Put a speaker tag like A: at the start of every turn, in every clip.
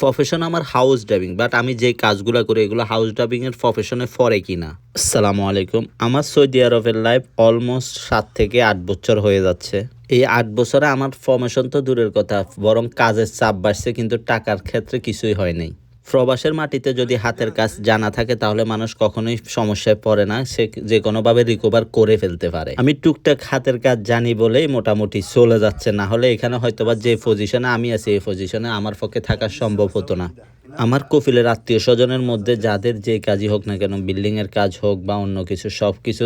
A: Profession আমার house driving but আমি যে কাজগুলো করি এগুলো হাউস ড্রাইভিংয়ের প্রফেশনে ফরে কিনা। আসসালামু আলাইকুম, আমার সৌদি আরবের লাইফ অলমোস্ট সাত থেকে আট বছর হয়ে যাচ্ছে। এই আট বছরে আমার ফর্মেশন তো দূরের কথা, বরং কাজের চাপ বাড়ছে, কিন্তু টাকার ক্ষেত্রে কিছুই হয় নাই। প্রবাসের মাটিতে যদি হাতের কাজ জানা থাকে, তাহলে মানুষ কখনোই সমস্যায় পড়ে না। সে যে কোনোভাবে রিকভার করে ফেলতে পারে। আমি টুকটাক হাতের কাজ জানি বলেই মোটামুটি চলে যাচ্ছে। না হলে এখানে হয়তোবা যে পজিশনে আমি আছি, এই পজিশনে আমার পক্ষে থাকা সম্ভব হতো না। আমার কফিলের আত্মীয় স্বজনের মধ্যে যাদের যে কাজই হোক না কেন বিল্ডিং এর কাজ হোক বা অন্য কিছু সব কিছু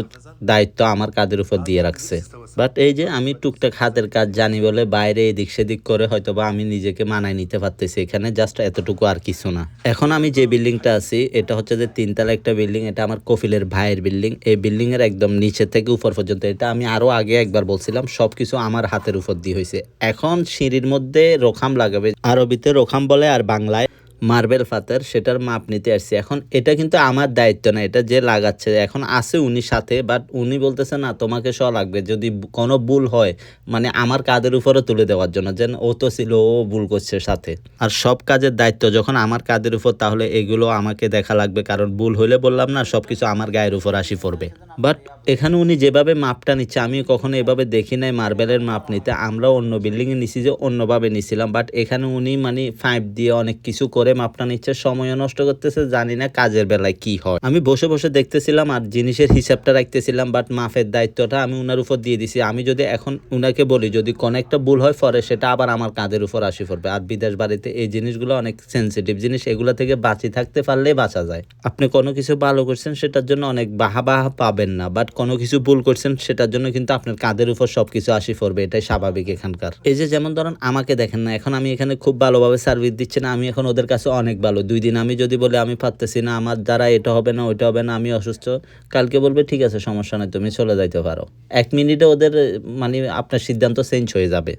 A: দায়িত্ব আমার কাদের উপর দিয়ে রাখছে। বাট এই যে আমি টুকটাক হাতের কাজ জানি বলে বাইরে এদিক সেদিক করে হয়তো বা আমি নিজেকে মানায় নিতে পারতেছি, এখানে জাস্ট এতটুকু আর কিছু না। এখন আমি যে বিল্ডিংটা আছি, এটা হচ্ছে যে তিনতলা একটা বিল্ডিং এটা আমার কফিলের ভাইয়ের বিল্ডিং এই বিল্ডিং এর একদম নিচে থেকে উপর পর্যন্ত। এটা আমি আরও আগে একবার বলছিলাম, সবকিছু আমার হাতের উপর দিয়ে হয়েছে। এখন সিঁড়ির মধ্যে রোখাম লাগাবে, আরবিতে রোখাম বলে আর বাংলায় মার্বেল ফাতার, সেটার মাপ নিতে আসছি। এখন এটা কিন্তু আমার দায়িত্ব না, এটা যে লাগাচ্ছে। এখন আছে উনি সাথে বাট উনি বলতেছে, না, তোমাকে স লাগবে। যদি কোনো ভুল হয় মানে আমার কাদের উপরে তুলে দেওয়ার জন্য। যেন ও তো ছিল, ও ভুল করছে সাথে। আর সব কাজের দায়িত্ব যখন আমার কাদের উপর, তাহলে এগুলো আমাকে দেখা লাগবে। কারণ ভুল হইলে বললাম না সব কিছু আমার গায়ের উপর আসি পড়বে। বাট এখানে উনি যেভাবে মাপটা নিচ্ছে, আমি কখনো এভাবে দেখি নাই মার্বেলের মাপ নিতে। আমরা অন্য বিল্ডিংয়ে নিছি যে অন্যভাবে নিছিলাম। বাট এখানে উনি মানে ফাইভ দিয়ে অনেক কিছু করে মাপটা নিচ্ছে, সময়ও নষ্ট করতেছে, জানি না কাজের বেলায় কি হয়। আমি বসে বসে দেখতেছিলাম আর জিনিসের হিসাবটা রাখতেছিলাম বাট মাপের দায়িত্বটা আমি উনার উপর দিয়ে দিছি। আমি যদি এখন উনাকে বলি, যদি কোনো একটা ভুল হয় পরে সেটা আবার আমার কাঁধের উপর আসি পড়বে। আর বিদেশ বাড়িতে এই জিনিসগুলো অনেক সেন্সিটিভ জিনিস, এগুলো থেকে বাঁচি থাকতে পারলে বাঁচা যায়। আপনি কোনো কিছু ভালো করছেন, সেটার জন্য অনেক বাহা বাহা পাবেন না বাট কোনো কিছু ভুল করছেন, সেটার জন্য কিন্তু আপনার কাঁধের উপর সবকিছু আসি পড়বে, এটাই স্বাভাবিক এখানকার। এই যে যেমন ধরেন আমাকে দেখেন না, এখন আমি এখানে খুব ভালোভাবে সার্ভিস দিচ্ছি না, আমি এখন ওদের কাছে অনেক ভালো। দুই দিন আমি যদি বলি আমি পারতেছি না, আমার দ্বারা এটা হবে না, ওইটা হবে না, আমি অসুস্থ, কালকে বলবে, ঠিক আছে, সমস্যা নেই, তুমি চলে যাইতে পারো। এক মিনিটে ওদের মানে আপনার সিদ্ধান্ত চেঞ্জ হয়ে যাবে।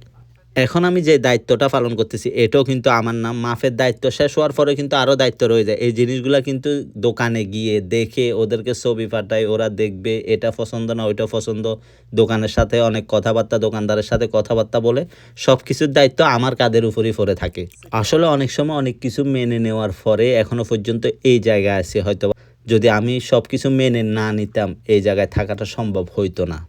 A: এখন আমি যে দায়িত্বটা পালন করতেছি, এটাও কিন্তু আমার নাম মাফের দায়িত্ব শেষ হওয়ার পরে কিন্তু আরও দায়িত্ব রয়ে যায়। এই জিনিসগুলো কিন্তু দোকানে গিয়ে দেখে ওদেরকে ছবি পাঠায়, ওরা দেখবে এটা পছন্দ না ওইটা পছন্দ। দোকানের সাথে অনেক কথাবার্তা, দোকানদারের সাথে কথাবার্তা বলে সব কিছুর দায়িত্ব আমার কাদের উপরই পড়ে থাকে। আসলে অনেক সময় অনেক কিছু মেনে নেওয়ার পরে এখনও পর্যন্ত এই জায়গায় আছে হয়তো যদি আমি সব কিছু মেনে না নিতাম, এই জায়গায় থাকাটা সম্ভব হইতো না।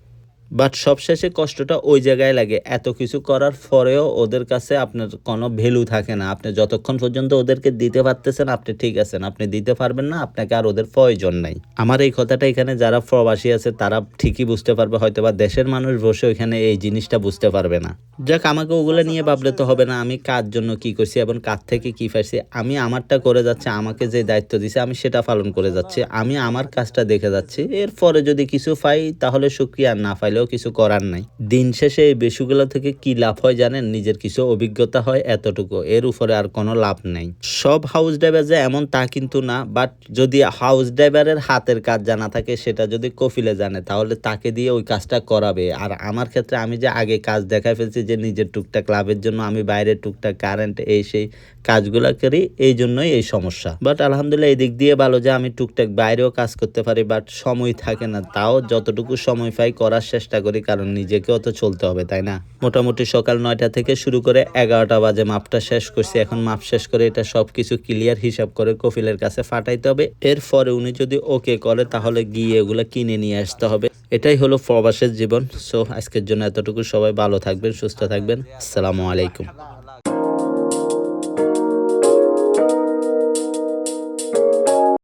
A: বাট সবশেষে কষ্টটা ওই জায়গায় লাগে। এত কিছু করার পরেও ওদের কাছে আপনার কোনো ভ্যালু থাকে না। আপনি যতক্ষণ পর্যন্ত ওদেরকে দিতে পারতেছেন, আপনি ঠিক আছেন। আপনি দিতে পারবেন না, আপনাকে আর ওদের প্রয়োজন নাই। আমার এই কথাটা এখানে যারা প্রবাসী আছে, তারা ঠিকই বুঝতে পারবে। হয়তো বা দেশের মানুষ বসে ওইখানে এই জিনিসটা বুঝতে পারবে না। যাক, আমাকে ওগুলো নিয়ে ভাবলে তো হবে না। আমি কার জন্য কি করছি এবং কার থেকে কি পাইছি? আমি আমারটা করে যাচ্ছি, আমাকে যে দায়িত্ব দিছে, আমি সেটা পালন করে যাচ্ছি। আমি আমার কাজটা দেখে যাচ্ছি। এরপরে যদি কিছু পাই, তাহলে সুক্রিয়া না পাইলেও কিছু করার নাই। দিন শেষে এই বেশুগুলো থেকে কি লাভ হয় জানেন? নিজের কিছু অভিজ্ঞতা হয় এতটুকু। এর উপরে আর কোনো লাভ নেই। সব হাউস ড্রাইভার যে এমন তা কিন্তু না বাট যদি হাউস ড্রাইভারের হাতের কাজ জানা থাকে, সেটা যদি কফিলে জানে, তাহলে তাকে দিয়ে ওই কাজটা করাবে। আর আমার ক্ষেত্রে আমি যে আগে কাজ দেখাই ফেলছি যে নিজের টুকটাক লাভের জন্য আমি বাইরে টুকটাক কারেন্ট এই সেই কাজগুলো করি, এই জন্যই এই সমস্যা। বাট আলহামদুলিল্লাহ এই দিক দিয়ে ভালো যে আমি টুকটাক বাইরেও কাজ করতে পারি বাট সময় থাকে না। তাও যতটুকু সময় পাই করার চেষ্টা করি, কারণ নিজেকেও তো চলতে হবে, তাই না? মোটামুটি সকাল নয়টা থেকে শুরু করে এগারোটা বাজে মাপটা শেষ করছি। এখন মাপ শেষ করে এটা সব কিছু ক্লিয়ার হিসাব করে কফিলের কাছে ফাটাইতে হবে। এরপরে উনি যদি ওকে করে, তাহলে গিয়ে এগুলো কিনে নিয়ে আসতে হবে। এটাই হলো প্রবাসের জীবন। সো আজকের জন্য এতটুকু। সবাই ভালো থাকবেন, সুস্থ থাকবেন। আসসালামু আলাইকুম।